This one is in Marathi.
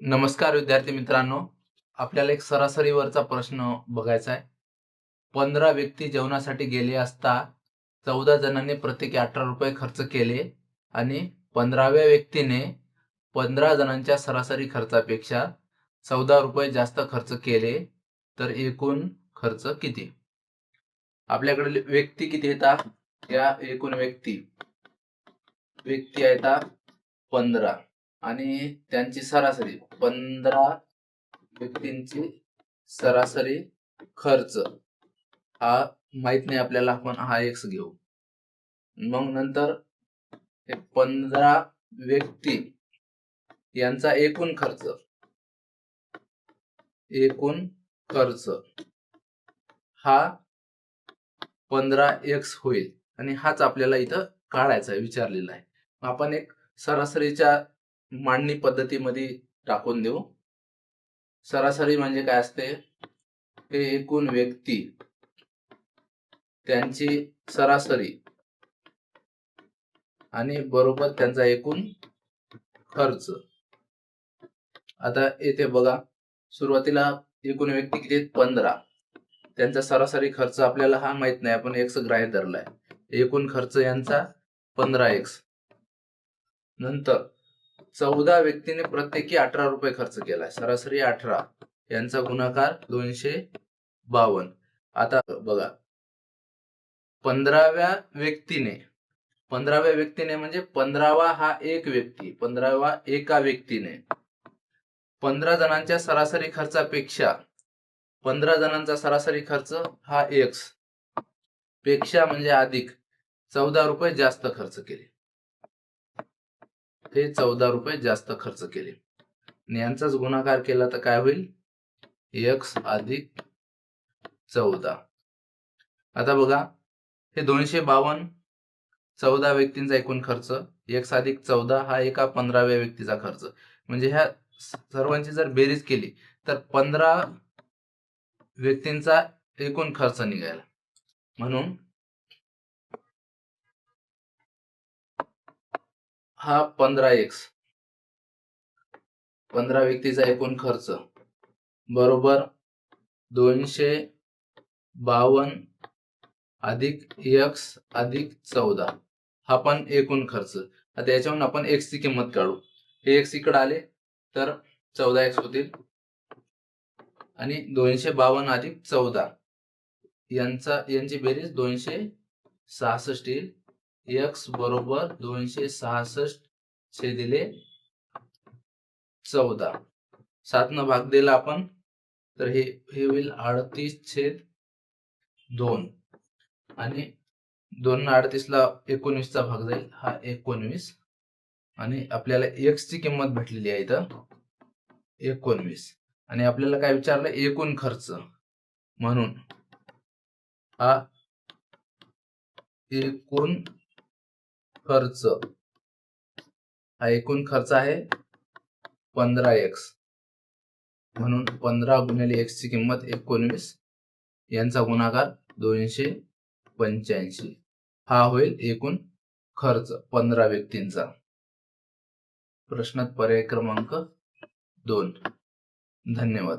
नमस्कार विद्यार्थी मित्रांनो. आपल्याला एक सरासरीवरचा प्रश्न बघायचा आहे. पंधरा व्यक्ती जेवणासाठी गेले असता चौदा जणांनी प्रत्येकी अठरा रुपये खर्च केले आणि पंधराव्या व्यक्तीने पंधरा जणांच्या सरासरी खर्चापेक्षा चौदा रुपये जास्त खर्च केले तर एकूण खर्च किती? आपल्याकडे व्यक्ती किती येतात या एकूण व्यक्ती व्यक्ती आहेत पंधरा. आणि त्यांची सरासरी पंधरा व्यक्तींची सरासरी खर्च हा माहीत नाही आपल्याला आपण हा एक्स घेऊ. मग नंतर हे पंधरा व्यक्ती यांचा एकूण खर्च. एकूण खर्च हा पंधरा एक्स होईल आणि हाच आपल्याला इथं काढायचा आहे विचारलेला आहे. आपण एक सरासरीच्या मांडणी पद्धतीमध्ये टाकून देऊ. सरासरी म्हणजे काय असते? हे एकूण व्यक्ती त्यांची सरासरी आणि बरोबर त्यांचा एकूण खर्च. आता येथे बघा सुरुवातीला एकूण व्यक्ती किती? पंधरा. त्यांचा सरासरी खर्च आपल्याला हा माहीत नाही आपण एक्स ग्राह्य धरलाय. एकूण खर्च यांचा पंधरा एक्स नंतर चौदा व्यक्तीने प्रत्येकी अठरा रुपये खर्च केलाय. सरासरी अठरा. यांचा गुणाकार दोनशे बावन्न. आता बघा. पंधराव्या व्यक्तीने पंधराव्या व्यक्तीने म्हणजे पंधरावा हा एक व्यक्ती पंधरावा एका व्यक्तीने. पंधरा जणांच्या सरासरी खर्चापेक्षा पंधरा जणांचा सरासरी खर्च हा एक्सपेक्षा म्हणजे अधिक. चौदा रुपये जास्त खर्च केले. ते चौदा रुपये जास्त खर्च केले. आणि यांचाच गुणाकार केला तर काय होईल? एक्स अधिक चौदा. आता बघा हे दोनशे बावन्न चौदा व्यक्तींचा एकूण खर्च एक्स अधिक चौदा हा एका पंधराव्या व्यक्तीचा खर्च. म्हणजे ह्या सर्वांची जर बेरीज केली तर पंधरा व्यक्तींचा एकूण खर्च निघाला म्हणून हा पंधरा एक्स पंधरा व्यक्तीचा एकूण खर्च. बरोबर? दोनशे बावन्न अधिक एक्स अधिक चौदा. हा पण एकूण खर्च. आता याच्यावरून आपण एक्सची किंमत काढू. हे एक्स इकडे आले तर चौदा एक्स होतील. आणि दोनशे बावन्न अधिक चौदा. यांचा यांची बेरीज दोनशे सहासष्ट येईल. एक्स बरोबर दोनशे सहासष्ट छेदिले चौदा. सातनं भाग दिला आपण तर हे हे होईल अडतीस छेद दोन. आणि दोन अडतीसला अडतीस ला एकोणवीसचा भाग जाईल हा एकोणवीस. आणि आपल्याला एक्स ची किंमत भेटलेली आहे इथं एकोणवीस. आणि आपल्याला काय विचारलं? एकूण खर्च. म्हणून हा एकूण खर्च. हा एकूण खर्च आहे पंधरा एक्स म्हणून पंधरा गुणिले एक्स ची किंमत एकोणवीस. यांचा गुणाकार दोनशे पंच्याऐंशी. हा होईल एकूण खर्च पंधरा व्यक्तींचा. प्रश्नात पर्याय क्रमांक दोन. धन्यवाद.